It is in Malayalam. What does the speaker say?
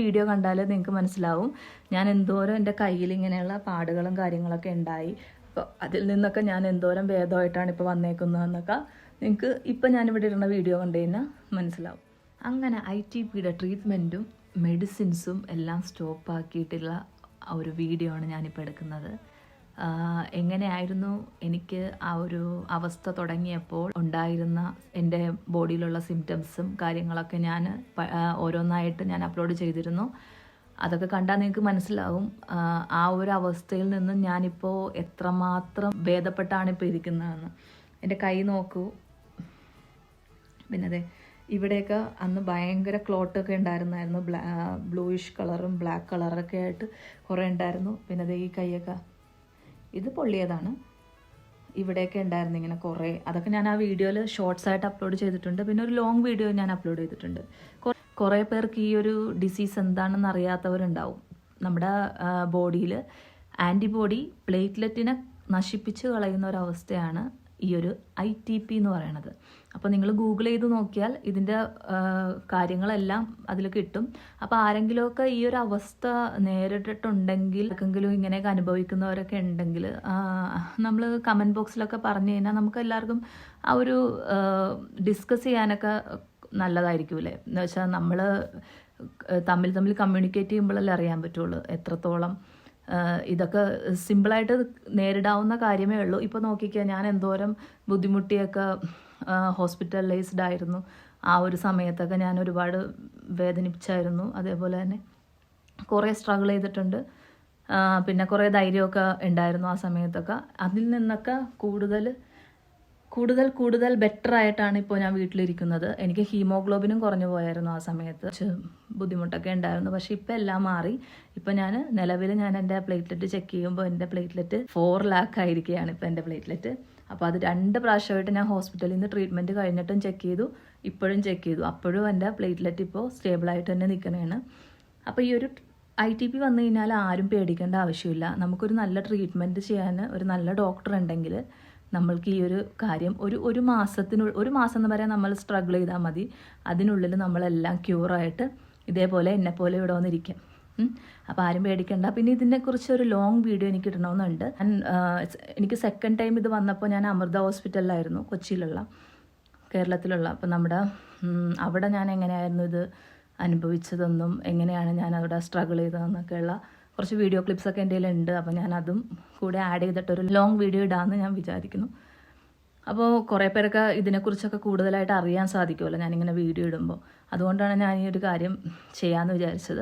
വീഡിയോ കണ്ടാൽ നിങ്ങൾക്ക് മനസ്സിലാവും. ഞാൻ എന്തോരം എന്റെ കയ്യിൽ ഇങ്ങനെയുള്ള പാടുകളും കാര്യങ്ങളൊക്കെ ഉണ്ടായി. അപ്പോൾ അതിൽ നിന്നൊക്കെ ഞാൻ എന്തോരം ഭേദമായിട്ടാണ് ഇപ്പോൾ വന്നേക്കുന്നതെന്നൊക്കെ നിങ്ങൾക്ക് ഇപ്പം ഞാനിവിടെ ഇടുന്ന വീഡിയോ കണ്ടു കഴിഞ്ഞാൽ മനസ്സിലാവും. അങ്ങനെ ഐ ടി പിയുടെ ട്രീറ്റ്മെന്റും മെഡിസിൻസും എല്ലാം സ്റ്റോപ്പാക്കിയിട്ടുള്ള ഒരു വീഡിയോ ആണ് ഞാനിപ്പോൾ എടുക്കുന്നത്. എങ്ങനെയായിരുന്നു എനിക്ക് ആ ഒരു അവസ്ഥ തുടങ്ങിയപ്പോൾ ഉണ്ടായിരുന്ന എന്റെ ബോഡിയിലുള്ള സിംറ്റംസും കാര്യങ്ങളൊക്കെ ഞാൻ ഓരോന്നായിട്ട് ഞാൻ അപ്ലോഡ് ചെയ്തിരുന്നു. അതൊക്കെ കണ്ടാൽ നിങ്ങൾക്ക് മനസ്സിലാവും. ആ ഒരു അവസ്ഥയിൽ നിന്നും ഞാനിപ്പോൾ എത്രമാത്രം ഭേദപ്പെട്ടാണ് ഇപ്പോൾ ഇരിക്കുന്നതെന്ന്. എന്റെ കൈ നോക്കൂ. പിന്നെ അതെ ഇവിടെയൊക്കെ അന്ന് ഭയങ്കര ക്ലോട്ടൊക്കെ ഉണ്ടായിരുന്നായിരുന്നു. ബ്ലാ ബ്ലൂയിഷ് കളറും ബ്ലാക്ക് കളറൊക്കെ ആയിട്ട് കുറേ ഉണ്ടായിരുന്നു. പിന്നെ അതെ ഈ കൈയൊക്കെ ഇത് പൊള്ളിയതാണ്. ഇവിടെയൊക്കെ ഉണ്ടായിരുന്നു ഇങ്ങനെ കുറേ. അതൊക്കെ ഞാൻ ആ വീഡിയോയിൽ ഷോർട്സ് ആയിട്ട് അപ്ലോഡ് ചെയ്തിട്ടുണ്ട്. പിന്നെ ഒരു ലോങ് വീഡിയോ ഞാൻ അപ്ലോഡ് ചെയ്തിട്ടുണ്ട്. കുറേ പേർക്ക് ഈ ഒരു ഡിസീസ് എന്താണെന്ന് അറിയാത്തവരുണ്ടാവും. നമ്മുടെ ബോഡിയിൽ ആന്റിബോഡി പ്ലേറ്റ്ലെറ്റിനെ നശിപ്പിച്ച് കളയുന്ന ഒരവസ്ഥയാണ് ഈ ഒരു ഐ ടി പി എന്ന് പറയണത്. അപ്പോൾ നിങ്ങൾ ഗൂഗിൾ ചെയ്ത് നോക്കിയാൽ ഇതിന്റെ കാര്യങ്ങളെല്ലാം അതിൽ കിട്ടും. അപ്പോൾ ആരെങ്കിലുമൊക്കെ ഈ ഒരു അവസ്ഥ നേരിട്ടിട്ടുണ്ടെങ്കിൽ ആർക്കെങ്കിലും ഇങ്ങനെയൊക്കെ അനുഭവിക്കുന്നവരൊക്കെ ഉണ്ടെങ്കിൽ നമ്മൾ കമന്റ് ബോക്സിലൊക്കെ പറഞ്ഞു കഴിഞ്ഞാൽ നമുക്ക് എല്ലാവർക്കും ആ ഒരു ഡിസ്കസ് ചെയ്യാനൊക്കെ നല്ലതായിരിക്കൂലേ എന്ന് വെച്ചാൽ നമ്മൾ തമ്മിൽ തമ്മിൽ കമ്മ്യൂണിക്കേറ്റ് ചെയ്യുമ്പോഴല്ലേ അറിയാൻ പറ്റുള്ളൂ എത്രത്തോളം ഇതൊക്കെ സിമ്പിളായിട്ട് നേരിടാവുന്ന കാര്യമേ ഉള്ളൂ. ഇപ്പോൾ നോക്കിക്കുക ഞാൻ എന്തോരം ബുദ്ധിമുട്ടിയൊക്കെ ഹോസ്പിറ്റലൈസ്ഡ് ആയിരുന്നു. ആ ഒരു സമയത്തൊക്കെ ഞാൻ ഒരുപാട് വേദനിപ്പിച്ചായിരുന്നു. അതേപോലെ തന്നെ കുറേ സ്ട്രഗിൾ ചെയ്തിട്ടുണ്ട്. പിന്നെ കുറേ ധൈര്യമൊക്കെ ഉണ്ടായിരുന്നു ആ സമയത്തൊക്കെ. അതിൽ നിന്നൊക്കെ കൂടുതൽ കൂടുതൽ കൂടുതൽ ബെറ്റർ ആയിട്ടാണ് ഇപ്പോൾ ഞാൻ വീട്ടിലിരിക്കുന്നത്. എനിക്ക് ഹീമോഗ്ലോബിനും കുറഞ്ഞു പോയായിരുന്നു ആ സമയത്ത്. ബുദ്ധിമുട്ടൊക്കെ ഉണ്ടായിരുന്നു. പക്ഷേ ഇപ്പം എല്ലാം മാറി. ഇപ്പം ഞാൻ നിലവിൽ ഞാൻ എന്റെ പ്ലേറ്റ്ലെറ്റ് ചെക്ക് ചെയ്യുമ്പോൾ എന്റെ പ്ലേറ്റ്ലെറ്റ് ഫോർ ലാക്ക് ആയിരിക്കുകയാണ് ഇപ്പം എന്റെ പ്ലേറ്റ്ലെറ്റ് അപ്പോൾ അത് രണ്ട് പ്രാവശ്യമായിട്ട് ഞാൻ ഹോസ്പിറ്റലിൽ നിന്ന് ട്രീറ്റ്മെന്റ് കഴിഞ്ഞിട്ടും ചെക്ക് ചെയ്തു. ഇപ്പോഴും ചെക്ക് ചെയ്തു. അപ്പോഴും എന്റെ പ്ലേറ്റ്ലെറ്റ് ഇപ്പോൾ സ്റ്റേബിളായിട്ട് തന്നെ നിൽക്കണേണ്. അപ്പോൾ ഈ ഒരു ഐ ടി പി വന്നു കഴിഞ്ഞാൽ ആരും പേടിക്കേണ്ട ആവശ്യമില്ല. നമുക്കൊരു നല്ല ട്രീറ്റ്മെന്റ് ചെയ്യാൻ ഒരു നല്ല ഡോക്ടർ ഉണ്ടെങ്കിൽ നമ്മൾക്ക് ഈ ഒരു കാര്യം ഒരു ഒരു മാസത്തിനുള്ളിൽ ഒരു മാസം എന്ന് പറയാൻ നമ്മൾ സ്ട്രഗിൾ ചെയ്താൽ മതി. അതിനുള്ളിൽ നമ്മളെല്ലാം ക്യൂറായിട്ട് ഇതേപോലെ എന്നെ പോലെ ഇവിടെ വന്നിരിക്കും. അപ്പോൾ ആരും പേടിക്കണ്ട. പിന്നെ ഇതിനെക്കുറിച്ച് ഒരു ലോങ് വീഡിയോ എനിക്ക് ഇടണമെന്നുണ്ട്. എനിക്ക് സെക്കൻഡ് ടൈം ഇത് വന്നപ്പോൾ ഞാൻ അമൃത ഹോസ്പിറ്റലിലായിരുന്നു കൊച്ചിയിലുള്ള കേരളത്തിലുള്ള. അപ്പോൾ നമ്മുടെ അവിടെ ഞാൻ എങ്ങനെയായിരുന്നു ഇത് അനുഭവിച്ചതെന്നും എങ്ങനെയാണ് ഞാൻ അവിടെ സ്ട്രഗിൾ ചെയ്തതെന്നൊക്കെയുള്ള കുറച്ച് വീഡിയോ ക്ലിപ്സൊക്കെ എന്റെ കയ്യിലുണ്ട്. അപ്പോൾ ഞാൻ അതും കൂടെ ആഡ് ചെയ്തിട്ടൊരു ലോങ് വീഡിയോ ഇടാമെന്ന് ഞാൻ വിചാരിക്കുന്നു. അപ്പോൾ കുറേ പേരൊക്കെ ഇതിനെക്കുറിച്ചൊക്കെ കൂടുതലായിട്ട് അറിയാൻ സാധിക്കുമല്ലോ ഞാനിങ്ങനെ വീഡിയോ ഇടുമ്പോൾ അതുകൊണ്ടാണ് ഞാൻ ഈ ഒരു കാര്യം ചെയ്യാമെന്ന് വിചാരിച്ചത്.